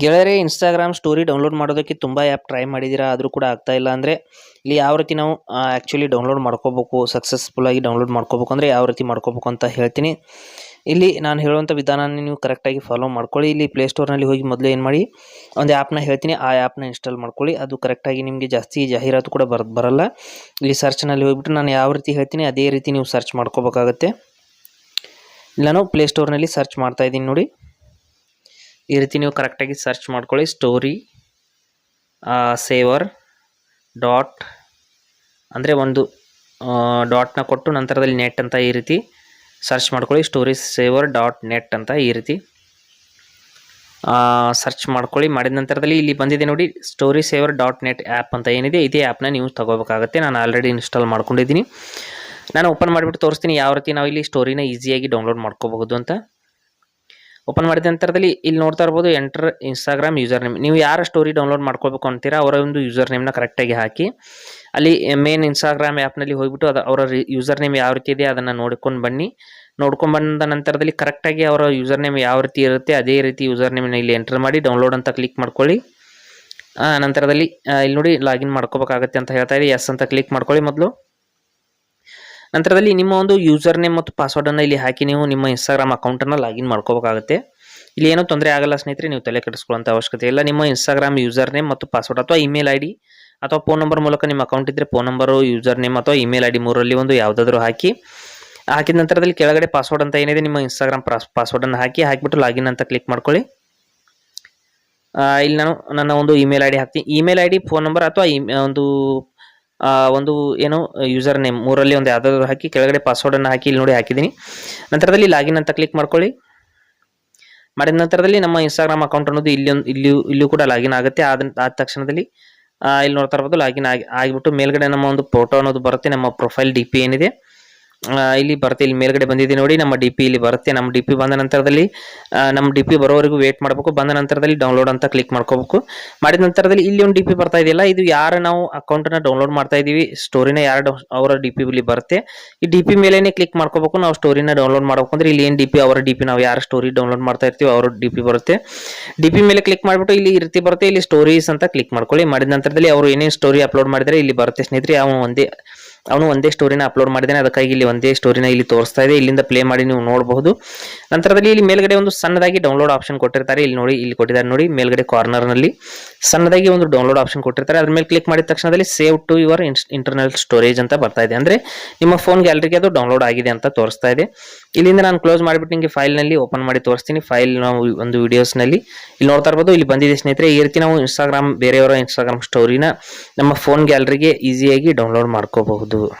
ಗೆಳೆಯರೇ Instagram story download ಮಾಡೋದಕ್ಕೆ ತುಂಬ ಆ್ಯಪ್ ಟ್ರೈ ಮಾಡಿದ್ದೀರಾ? ಆದರೂ ಕೂಡ ಆಗ್ತಾ ಇಲ್ಲ ಅಂದರೆ ಇಲ್ಲಿ ಯಾವ ರೀತಿ ನಾವು ಆ್ಯಕ್ಚುಲಿ ಡೌನ್ಲೋಡ್ ಮಾಡ್ಕೋಬೇಕು ಸಕ್ಸಸ್ಫುಲ್ಲಾಗಿ ಡೌನ್ಲೋಡ್ ಮಾಡ್ಕೋಬೇಕು ಅಂದರೆ ಯಾವ ರೀತಿ ಮಾಡ್ಕೋಬೇಕು ಅಂತ ಹೇಳ್ತೀನಿ. ಇಲ್ಲಿ ನಾನು ಹೇಳುವಂಥ ವಿಧಾನನ ನೀವು ಕರೆಕ್ಟಾಗಿ ಫಾಲೋ ಮಾಡ್ಕೊಳ್ಳಿ. ಇಲ್ಲಿ ಪ್ಲೇಸ್ಟೋರ್ನಲ್ಲಿ ಹೋಗಿ ಮೊದಲು ಏನು ಮಾಡಿ, ಒಂದು ಆ್ಯಪ್ನ ಹೇಳ್ತೀನಿ. ಆ ಆ್ಯಪ್ನ ಇನ್ಸ್ಟಾಲ್ ಮಾಡ್ಕೊಳ್ಳಿ. ಅದು ಕರೆಕ್ಟಾಗಿ ನಿಮಗೆ ಜಾಸ್ತಿ ಜಾಹೀರಾತು ಕೂಡ ಬರ್, ಬರಲ್ಲ. ಇಲ್ಲಿ ಸರ್ಚ್ನಲ್ಲಿ ಹೋಗಿಬಿಟ್ಟು ನಾನು ಯಾವ ರೀತಿ ಹೇಳ್ತೀನಿ, ಅದೇ ರೀತಿ ನೀವು ಸರ್ಚ್ ಮಾಡ್ಕೋಬೇಕಾಗತ್ತೆ. ಇಲ್ಲ ನಾನು ಪ್ಲೇಸ್ಟೋರ್ನಲ್ಲಿ ಸರ್ಚ್ ಮಾಡ್ತಾ ಇದ್ದೀನಿ ನೋಡಿ. ಈ ರೀತಿ ನೀವು ಕರೆಕ್ಟಾಗಿ ಸರ್ಚ್ ಮಾಡ್ಕೊಳ್ಳಿ. ಸ್ಟೋರಿ ಸೇವರ್ ಡಾಟ್ ಅಂದರೆ ಒಂದು ಡಾಟ್ನ ಕೊಟ್ಟು ನಂತರದಲ್ಲಿ ನೆಟ್ ಅಂತ ಈ ರೀತಿ ಸರ್ಚ್ ಮಾಡ್ಕೊಳ್ಳಿ. ಸ್ಟೋರಿ ಸೇವರ್ ಡಾಟ್ ನೆಟ್ ಅಂತ ಈ ರೀತಿ ಸರ್ಚ್ ಮಾಡ್ಕೊಳ್ಳಿ. ಮಾಡಿದ ನಂತರದಲ್ಲಿ ಇಲ್ಲಿ ಬಂದಿದೆ ನೋಡಿ story saver dot net app ಅಂತ ಏನಿದೆ, ಇದೇ ಆ್ಯಪ್ನ ನೀವು ತಗೋಬೇಕಾಗುತ್ತೆ. ನಾನು ಆಲ್ರೆಡಿ ಇನ್ಸ್ಟಾಲ್ ಮಾಡ್ಕೊಂಡಿದ್ದೀನಿ. ನಾನು ಓಪನ್ ಮಾಡಿಬಿಟ್ಟು ತೋರಿಸ್ತೀನಿ, ಯಾವ ರೀತಿ ನಾವು ಇಲ್ಲಿ ಸ್ಟೋರಿನ ಈಸಿಯಾಗಿ ಡೌನ್ಲೋಡ್ ಮಾಡ್ಕೋಬಹುದು ಅಂತ. ಓಪನ್ ಮಾಡಿದ ನಂತರದಲ್ಲಿ ಇಲ್ಲಿ ನೋಡ್ತಾ ಇರ್ಬೋದು ಎಂಟರ್ ಇನ್ಸ್ಟಾಗ್ರಾಮ್ ಯೂಸರ್ ನೇಮ್ ನೀವು ಯಾರ ಸ್ಟೋರಿ ಡೌನ್ಲೋಡ್ ಮಾಡ್ಕೋಬೇಕು ಅಂತೀರಾ, ಅವರ ಒಂದು ಯೂಸರ್ ನೇಮ್ನ ಕರೆಕ್ಟಾಗಿ ಹಾಕಿ, ಅಲ್ಲಿ ಮೇನ್ ಇನ್ಸ್ಟಾಗ್ರಾಮ್ ಆ್ಯಪ್ನಲ್ಲಿ ಹೋಗ್ಬಿಟ್ಟು ಅದು, ಅವರ ಯೂಸರ್ ನೇಮ್ ಯಾವ ರೀತಿ ಇದೆ ಅದನ್ನು ನೋಡ್ಕೊಂಡು ಬನ್ನಿ. ನೋಡ್ಕೊಂಡು ಬಂದ ನಂತರದಲ್ಲಿ ಕರೆಕ್ಟಾಗಿ ಅವರ ಯೂಸರ್ ನೇಮ್ ಯಾವ ರೀತಿ ಇರುತ್ತೆ, ಅದೇ ರೀತಿ ಯೂಸರ್ ನೇಮ್ನ ಇಲ್ಲಿ ಎಂಟರ್ ಮಾಡಿ ಡೌನ್ಲೋಡ್ ಅಂತ ಕ್ಲಿಕ್ ಮಾಡ್ಕೊಳ್ಳಿ. ನಂತರದಲ್ಲಿ ಇಲ್ಲಿ ನೋಡಿ ಲಾಗಿನ್ ಮಾಡ್ಕೋಬೇಕಾಗತ್ತೆ ಅಂತ ಹೇಳ್ತಾ ಇದೆ ಎಸ್ ಅಂತ ಕ್ಲಿಕ್ ಮಾಡ್ಕೊಳ್ಳಿ ಮೊದಲು. ನಂತರದಲ್ಲಿ ನಿಮ್ಮ ಒಂದು ಯೂಸರ್ ನೇಮ್ ಮತ್ತು ಪಾಸ್ವರ್ಡನ್ನು ಇಲ್ಲಿ ಹಾಕಿ ನೀವು ನಿಮ್ಮ ಇನ್ಸ್ಟಾಗ್ರಾಮ್ ಅಕೌಂಟನ್ನು ಲಾಗಿನ್ ಮಾಡ್ಕೋಬೇಕಾಗುತ್ತೆ. ಇಲ್ಲಿ ಏನೂ ತೊಂದರೆ ಆಗಲ್ಲ ಸ್ನೇಹಿತರೆ, ನೀವು ತಲೆ ಕೆಡಿಸ್ಕೊಳ್ಳೋಂಥ ಅವಶ್ಯಕತೆ ಇಲ್ಲ. ನಿಮ್ಮ ಇನ್ಸ್ಟಾಗ್ರಾಮ್ ಯೂಸರ್ ನೇಮ್ ಮತ್ತು ಪಾಸ್ವರ್ಡ್ ಅಥವಾ ಇಮೇಲ್ ಐ ಡಿ ಅಥವಾ ಫೋನ್ ನಂಬರ್ ಮೂಲಕ ನಿಮ್ಮ ಅಕೌಂಟ್ ಇದ್ದರೆ ಫೋನ್ ನಂಬರು ಯೂಸರ್ ನೇಮ್ ಅಥವಾ ಇಮೇಲ್ ಐ ಡಿ ಮೂರಲ್ಲಿ ಒಂದು ಯಾವುದಾದ್ರೂ ಹಾಕಿ. ಹಾಕಿದ ನಂತರದಲ್ಲಿ ಕೆಳಗಡೆ ಪಾಸ್ವರ್ಡ್ ಅಂತ ಏನಿದೆ, ನಿಮ್ಮ ಇನ್ಸ್ಟಾಗ್ರಾಮ್ ಪಾಸ್ವರ್ಡನ್ನು ಹಾಕಿ ಹಾಕಿಬಿಟ್ಟು ಲಾಗಿನ್ ಅಂತ ಕ್ಲಿಕ್ ಮಾಡ್ಕೊಳ್ಳಿ. ಇಲ್ಲಿ ನಾನು ನನ್ನ ಒಂದು ಇಮೇಲ್ ಐ ಡಿ ಹಾಕ್ತೀನಿ. Email I D phone number ಅಥವಾ ಇಮ್- ಒಂದು ಒಂದು ಏನು ಯೂಸರ್ ನೇಮ್ ಮೂರಲ್ಲಿ ಒಂದು ಯಾವುದಾದ್ರು ಹಾಕಿ, ಕೆಳಗಡೆ ಪಾಸ್ವರ್ಡನ್ನು ಹಾಕಿ, ಇಲ್ಲಿ ನೋಡಿ ಹಾಕಿದ್ದೀನಿ. ನಂತರದಲ್ಲಿ ಲಾಗಿನ್ ಅಂತ ಕ್ಲಿಕ್ ಮಾಡ್ಕೊಳ್ಳಿ. ಮಾಡಿದ ನಂತರದಲ್ಲಿ ನಮ್ಮ ಇನ್ಸ್ಟಾಗ್ರಾಮ್ ಅಕೌಂಟ್ ಅನ್ನೋದು ಇಲ್ಲಿ ಒಂದು, ಇಲ್ಲಿ, ಇಲ್ಲೂ ಕೂಡ ಲಾಗಿನ್ ಆಗುತ್ತೆ. ಆದ ಆದ ತಕ್ಷಣದಲ್ಲಿ ಇಲ್ಲಿ ನೋಡ್ತಾ ಇರ್ಬೋದು ಲಾಗಿನ್ ಆಗಿ, ಆಗಿಬಿಟ್ಟು ಮೇಲ್ಗಡೆ ನಮ್ಮ ಒಂದು ಫೋಟೋ ಅನ್ನೋದು ಬರುತ್ತೆ, ನಮ್ಮ ಪ್ರೊಫೈಲ್ ಡಿ ಪಿ ಏನಿದೆ. ಇಲ್ಲಿ ಬರುತ್ತೆ ಇಲ್ಲಿ ಮೇಲ್ಗಡೆ ಬಂದಿದೆ ನೋಡಿ, ನಮ್ಮ ಡಿ ಪಿ ಇಲ್ಲಿ ಬರುತ್ತೆ. ನಮ್ಮ ಡಿ ಪಿ ಬಂದ ನಂತರದಲ್ಲಿ ನಮ್ಮ ಡಿ ಪಿ ಬರೋವರೆಗೂ ವೇಟ್ ಮಾಡಬೇಕು. ಬಂದ ನಂತರದಲ್ಲಿ ಡೌನ್ಲೋಡ್ ಅಂತ ಕ್ಲಿಕ್ ಮಾಡ್ಕೋಬೇಕು. ಮಾಡಿದ ನಂತರದಲ್ಲಿ ಇಲ್ಲಿ ಒಂದು ಡಿ ಪಿ ಬರ್ತಾ ಇದೆಯಲ್ಲ, ಇದು ಯಾರು ನಾವು ಅಕೌಂಟನ್ನು ಡೌನ್ಲೋಡ್ ಮಾಡ್ತಾ ಇದೀವಿ ಸ್ಟೋರಿನ ಯಾರು ಅವರ ಡಿ ಪಿ ಇಲ್ಲಿ ಬರುತ್ತೆ. ಈ ಡಿ ಪಿ ಮೇಲೇನೆ ಕ್ಲಿಕ್ ಮಾಡ್ಕೋಬೇಕು, ನಾವು ಸ್ಟೋರಿನ ಡೌನ್ಲೋಡ್ ಮಾಡ್ಬೇಕು ಅಂದ್ರೆ ಇಲ್ಲಿ ಏನು ಡಿ ಪಿ ಅವರ ಡಿ ಪಿ ನಾವು ಯಾರು ಸ್ಟೋರಿ ಡೌನ್ಲೋಡ್ ಮಾಡ್ತಾ ಇರ್ತೀವಿ ಅವರ ಡಿ ಪಿ ಬರುತ್ತೆ. ಡಿ ಪಿ ಮೇಲೆ ಕ್ಲಿಕ್ ಮಾಡಿಬಿಟ್ಟು ಇಲ್ಲಿ ಇರ್ತಿ ರೀತಿ ಬರುತ್ತೆ, ಇಲ್ಲಿ ಸ್ಟೋರೀಸ್ ಅಂತ ಕ್ಲಿಕ್ ಮಾಡ್ಕೊಳ್ಳಿ. ಮಾಡಿದ ನಂತರದಲ್ಲಿ ಅವರು ಏನೇನು ಸ್ಟೋರಿ ಅಪ್ಲೋಡ್ ಮಾಡಿದರೆ, ಇಲ್ಲಿ ಬರುತ್ತೆ ಸ್ನೇಹಿತರೆ ಅವನು ಒಂದೇ. ಅವನು ಒಂದೇ ಸ್ಟೋರಿನ ಅಪ್ಲೋಡ್ ಮಾಡಿದ್ದಾನೆ. ಅದಕ್ಕಾಗಿ ಇಲ್ಲಿ ಒಂದೇ ಸ್ಟೋರಿನ ಇಲ್ಲಿ ತೋರಿಸ್ತಾ ಇದೆ. ಇಲ್ಲಿಂದ ಪ್ಲೇ ಮಾಡಿ ನೀವು ನೋಡಬಹುದು. ನಂತರದಲ್ಲಿ ಇಲ್ಲಿ ಮೇಲ್ಗಡೆ ಒಂದು ಸಣ್ಣದಾಗಿ ಡೌನ್ಲೋಡ್ ಆಪ್ಷನ್ ಕೊಟ್ಟಿರ್ತಾರೆ. ಇಲ್ಲಿ ನೋಡಿ, ಇಲ್ಲಿ ಕೊಟ್ಟಿದ್ದಾರೆ ನೋಡಿ, ಮೇಲ್ಗಡೆ ಕಾರ್ನರ್ನಲ್ಲಿ ಸಣ್ಣದಾಗಿ ಒಂದು ಡೌನ್ಲೋಡ್ ಆಪ್ಷನ್ ಕೊಟ್ಟಿರ್ತಾರೆ. ಅದ್ರ ಮೇಲೆ ಕ್ಲಿಕ್ ಮಾಡಿದ ತಕ್ಷಣದಲ್ಲಿ save to your internal storage ಅಂತ ಬರ್ತಾ ಇದೆ. ಅಂದ್ರೆ ನಿಮ್ಮ ಫೋನ್ ಗ್ಯಾಲರಿಗೆ ಅದು ಡೌನ್ಲೋಡ್ ಆಗಿದೆ ಅಂತ ತೋರಿಸ್ತಾ ಇದೆ. ಇಲ್ಲಿಂದ ನಾನು ಕ್ಲೋಸ್ ಮಾಡಿಬಿಟ್ಟು ನಿಮಗೆ ಫೈಲ್ನಲ್ಲಿ ಓಪನ್ ಮಾಡಿ ತೋರಿಸ್ತೀನಿ. ಫೈಲ್ ನಾವು ಒಂದು ವಿಡಿಯೋಸ್ನಲ್ಲಿ. ಇಲ್ಲಿ ನೋಡ್ತಾ ಇರ್ಬೋದು, ಇಲ್ಲಿ ಬಂದಿದೆ ಸ್ನೇಹಿತರೆ. ಈ ರೀತಿ ನಾವು ಇನ್ಸ್ಟಾಗ್ರಾಮ್ ಬೇರೆಯವರ ಇನ್ಸ್ಟಾಗ್ರಾಮ್ ಸ್ಟೋರಿನ ನಮ್ಮ ಫೋನ್ ಗ್ಯಾಲರಿಗೆ ಈಸಿಯಾಗಿ ಡೌನ್ಲೋಡ್ ಮಾಡ್ಕೋಬಹುದು.